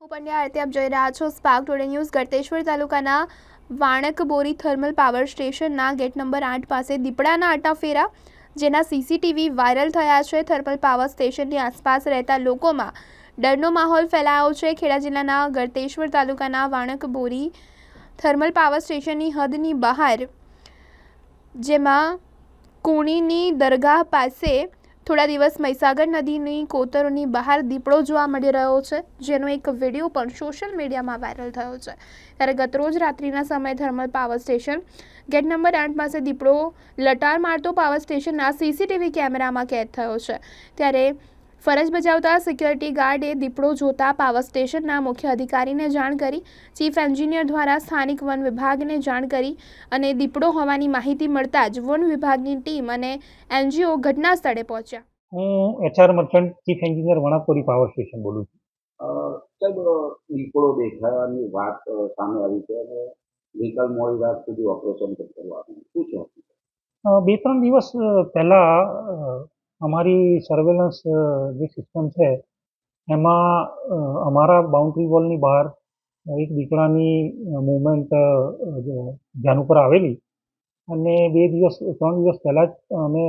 હું પંડ્યા આરતી આપ જોઈ રહ્યા છો સ્પાર્ક ટુડે ન્યૂઝ ગળતેશ્વર તાલુકાના વાણકબોરી થર્મલ પાવર સ્ટેશનના ગેટ નંબર આઠ પાસે દીપડાના આટાફેરા જેના સીસીટીવી વાયરલ થયા છે, થર્મલ પાવર સ્ટેશનની આસપાસ રહેતા લોકોમાં ડરનો માહોલ ફેલાયો છે. ખેડા જિલ્લાના ગળતેશ્વર તાલુકાના વાણકબોરી થર્મલ પાવર સ્ટેશનની હદની બહાર, જેમાં કુણીની દરગાહ પાસે થોડા દિવસ મહીસાગર નદીની કોતરોની બહાર દીપડો જોવા મળી રહ્યો છે, જેનો એક વીડિયો પણ સોશિયલ મીડિયામાં વાયરલ થયો છે. ત્યારે ગતરોજ રાત્રિના સમયે thermal power station gate number આઠ પાસે દીપડો લટાર મારતો પાવર સ્ટેશનના સીસીટીવી કેમેરામાં કેદ થયો છે. ત્યારે ફરજ બજાવતા સિક્યોરિટી ગાર્ડે દીપડો જોતા પાવર સ્ટેશનના મુખ્ય અધિકારીને જાણ કરી ચીફ એન્જિનિયર દ્વારા સ્થાનિક વન વિભાગને જાણ કરી અને દીપડો હોવાની માહિતી મળતા જ વન વિભાગની ટીમ અને એનજીઓ ઘટના સ્થળે પહોંચ્યા. હું H R Merchant chief engineer Vanakori power station બોલું છું. સાહેબ દીપડો દેખાવાની વાત સામે આવી છે અને ગઈકાલ મોડી રાત સુધી ઓપરેશન કરવાનું શું છે? બે ત્રણ દિવસ પહેલા અમારી સર્વેલન્સ જે સિસ્ટમ છે, એમાં અમારા બાઉન્ડ્રી વોલની બહાર એક દીકરાની મુવમેન્ટ ધ્યાન ઉપર આવેલી અને બે દિવસ, ત્રણ દિવસ પહેલાં જ અમે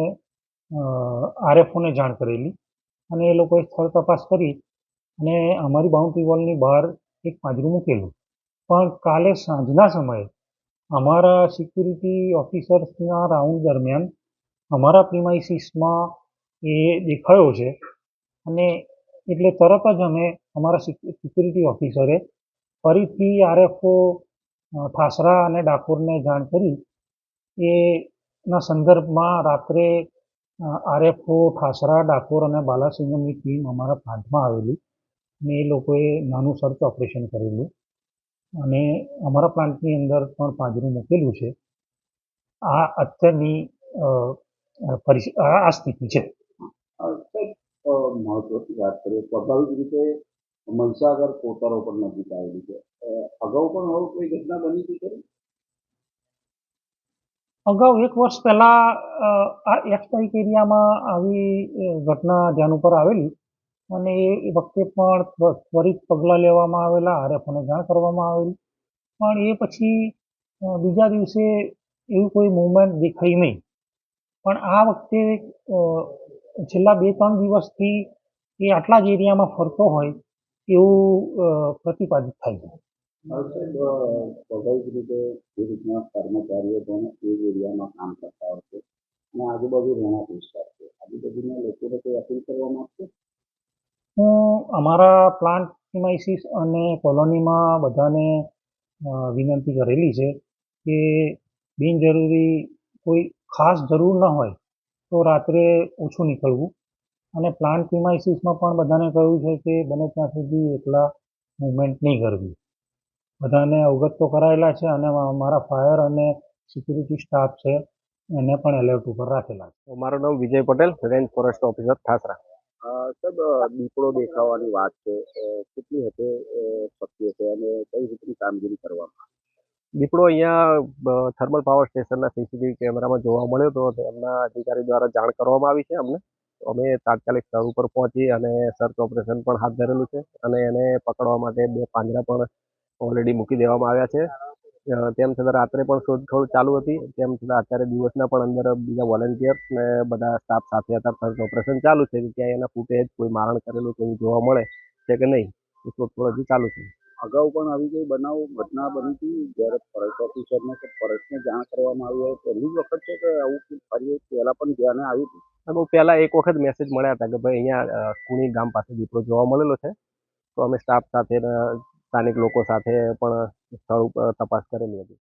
આરએફઓને જાણ કરેલી અને એ લોકોએ સ્થળ તપાસ કરી અને અમારી બાઉન્ડ્રી વોલની બહાર એક પાંજરું મૂકેલું. પણ કાલે સાંજના સમયે અમારા સિક્યુરિટી ઓફિસર્સના રાઉન્ડ દરમિયાન અમારા પ્રિમાઇસીસમાં એ દેખાયો છે. અને એટલે તરત જ અમે અમારા સિક્યુરિટી ઓફિસરે ફરીથી આરએફઓ ઠાસરા અને ડાકોરને જાણ કરી. એના સંદર્ભમાં રાત્રે આરએફઓ ઠાસરા ડાકોર અને બાલાસિંગમની ટીમ અમારા પ્લાન્ટમાં આવેલી અને એ લોકોએ નાનું સર્ચ ઓપરેશન કરેલું. અને અમારા પ્લાન્ટની અંદર પણ પાંજરું મૂકેલું છે. આ અત્યારની આ સ્થિતિ છે. મહત્વની વાત કરીએ સ્વાભાવિક રીતે મહીસાગર કોતરો પણ નજીક આવેલી છે. અગાઉ પણ હવે કોઈ ઘટના બની હતી ખરી? અગાઉ એક વર્ષ પહેલા આ એક્સ એરિયામાં આવી ઘટના ધ્યાન ઉપર આવેલી અને એ વખતે પણ ત્વરિત પગલાં લેવામાં આવેલા, આરએફઓને જાણ કરવામાં આવેલી. પણ એ પછી બીજા દિવસે એવું કોઈ મુવમેન્ટ દેખાઈ નહીં. પણ આ વખતે છેલ્લા બે ત્રણ દિવસથી એ આટલા જ એરિયામાં ફરતો હોય એવું પ્રતિપાદિત થાય છે. સ્વાભાવિક રીતે જે રીતના કર્મચારીઓ પણ એ જ એરિયામાં કામ કરતા હોય છે અને આજુબાજુ રહેણાંક વિસ્તાર છે. આજુબાજુના લોકોને કોઈ અપીલ કરવા માંગશે? હું અમારા પ્લાન્ટ પ્રિમાઇસીસ અને કોલોનીમાં બધાને વિનંતી કરેલી છે કે બિનજરૂરી કોઈ ખાસ જરૂર ન હોય તો રાત્રે ઓછું નીકળવું. અને પ્લાન્ટ પ્રિમાઇસીસમાં પણ બધાને કહ્યું છે કે બને ત્યાં સુધી એકલા મૂવમેન્ટ નહીં કરવી. બધાને અવગત તો કરાયેલા છે અને મારા ફાયર અને સિક્યુરિટી સ્ટાફ છે એને પણ એલર્ટ ઉપર રાખેલા છે. મારું નામ Vijay Patel range forest officer Thasra સાહેબ દીપડો દેખાવાની વાત છે. કેટલી હદે શક્ય છે અને કઈ રીતની કામગીરી કરવામાં દીપડો અહીંયા થર્મલ પાવર સ્ટેશનના સીસીટીવી કેમેરામાં જોવા મળ્યો હતો તો એમના અધિકારી દ્વારા જાણ કરવામાં આવી છે અમને. અમે તાત્કાલિક સ્થળ ઉપર પહોંચી અને સર્ચ ઓપરેશન પણ હાથ ધરેલું છે અને એને પકડવા માટે બે પાંજરા પણ ઓલરેડી મૂકી દેવામાં આવ્યા છે. તેમ છતાં રાત્રે પણ શોધખોળ ચાલુ હતી. તેમ છતાં અત્યારે દિવસના પણ અંદર બીજા વોલેન્ટિયર્સ ને બધા સ્ટાફ સાથે હતા સર્ચ ઓપરેશન ચાલુ છે. કે ક્યાંય એના ફૂટેજ કોઈ મારણ કરેલું કેવું જોવા મળે છે કે નહીં, એ શોધખોળ હજી ચાલુ છે. અગાઉ પણ આવી કોઈ બનાવ, ઘટના બની હતી? જ્યારે ફોરેસ્ટ ઓફિસરને કે ફોરેસ્ટને જાણ કરવામાં આવી હોય, પહેલી વખત છે કે આવું ફરી પહેલા પણ ધ્યાને આવ્યું હતું? બહુ પહેલા એક વખત મેસેજ મળ્યા હતા કે ભાઈ અહીંયા કુણી ગામ પાસે દીપડો જોવા મળેલો છે. તો અમે સ્ટાફ સાથે સ્થાનિક લોકો સાથે પણ સ્થળ ઉપર તપાસ કરેલી હતી.